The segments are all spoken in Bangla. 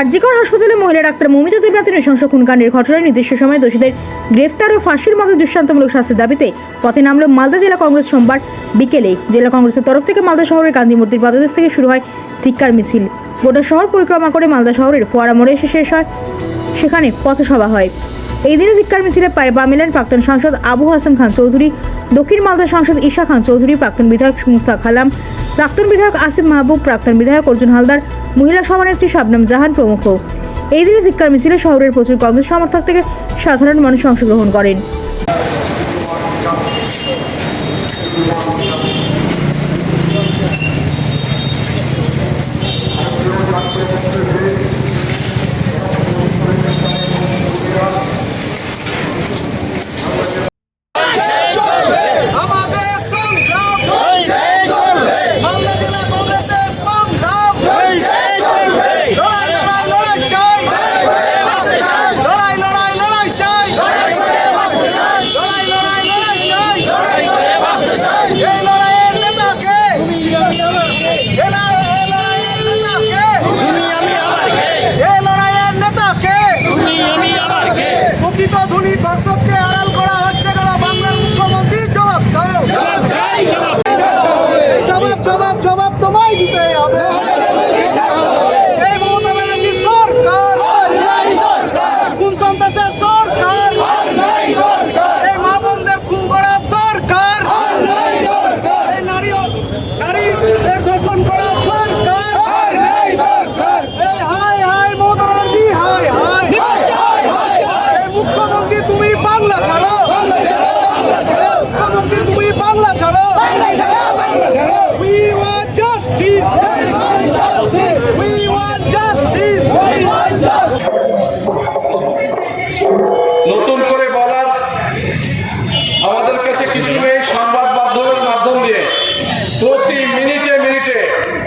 আরজিকর হাসপাতালে মহিলা ডাক্তার মমিতা দেবনাথের নৃশংস খুনকাণ্ডের ঘটনায় নির্দিষ্ট সময়ে দোষীদের গ্রেফতার ও ফাঁসির মতো দৃষ্টান্তমূলক শাস্তির দাবিতে পথে নামল মালদা জেলা কংগ্রেস সোমবার বিকেলে। জেলা কংগ্রেসের তরফ থেকে মালদা শহরের গান্ধী মূর্তির পাদদেশ থেকে শুরু হয় ধিক্কার মিছিল। গোটা শহর পরিক্রমা করে মালদা শহরের ফোয়ারা মোড়ে এসে শেষ হয়। সেখানে পথসভা হয়। এই দিনে ধিক্কার মিছিলে মেলেন প্রাক্তন সাংসদ আবু হাসান খান চৌধুরী, দক্ষিণ মালদা সাংসদ ঈশা খান চৌধুরী, প্রাক্তন বিধায়ক মুস্তাক আলাম প্রাক্তন বিধায়ক আসিফ মাহবুব, প্রাক্তন বিধায়ক অর্জুন হালদার, মহিলা সভানেত্রী শাবনাম জাহান প্রমুখ। এই দিনে ধিক্কার মিছিলে শহরের প্রচুর কংগ্রেস সমর্থক থেকে সাধারণ মানুষ অংশগ্রহণ করেন। Hey,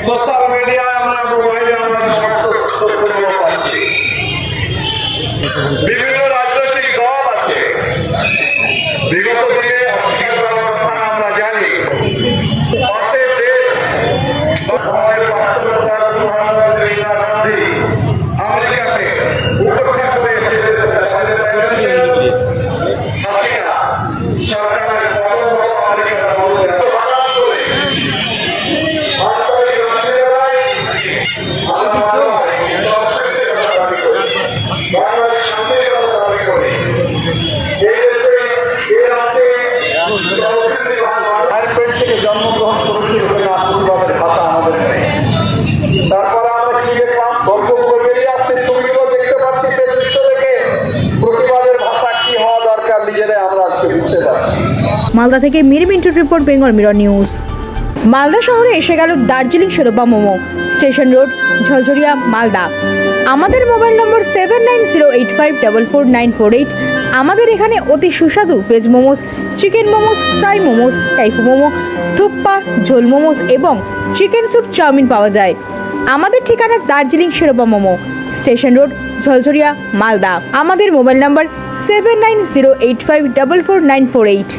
সোশ্যাল মিডিয়ায় আমরা মোবাইলে আমরা সমস্ত তথ্যগুলো পাচ্ছি মালদা থেকে Mir মিন্টুর report, Bengal mirror news. Malda শহরে এসে গেল Darjeeling Sherpa momo. Station road Jhaljharia Malda. আমাদের mobile number seven nine zero eight five double four nine four eight আমাদের এখানে অতি সুস্বাদু veg momos chicken momos fry momos Taifu momo thukpa ঝোল মোমোস এবং চিকেন স্যুপ চাউমিন পাওয়া যায়। আমাদের ঠিকানা Darjeeling Sherpa momo. Station road Jhaljharia Malda. আমাদের mobile number seven nine zero eight five double four nine four eight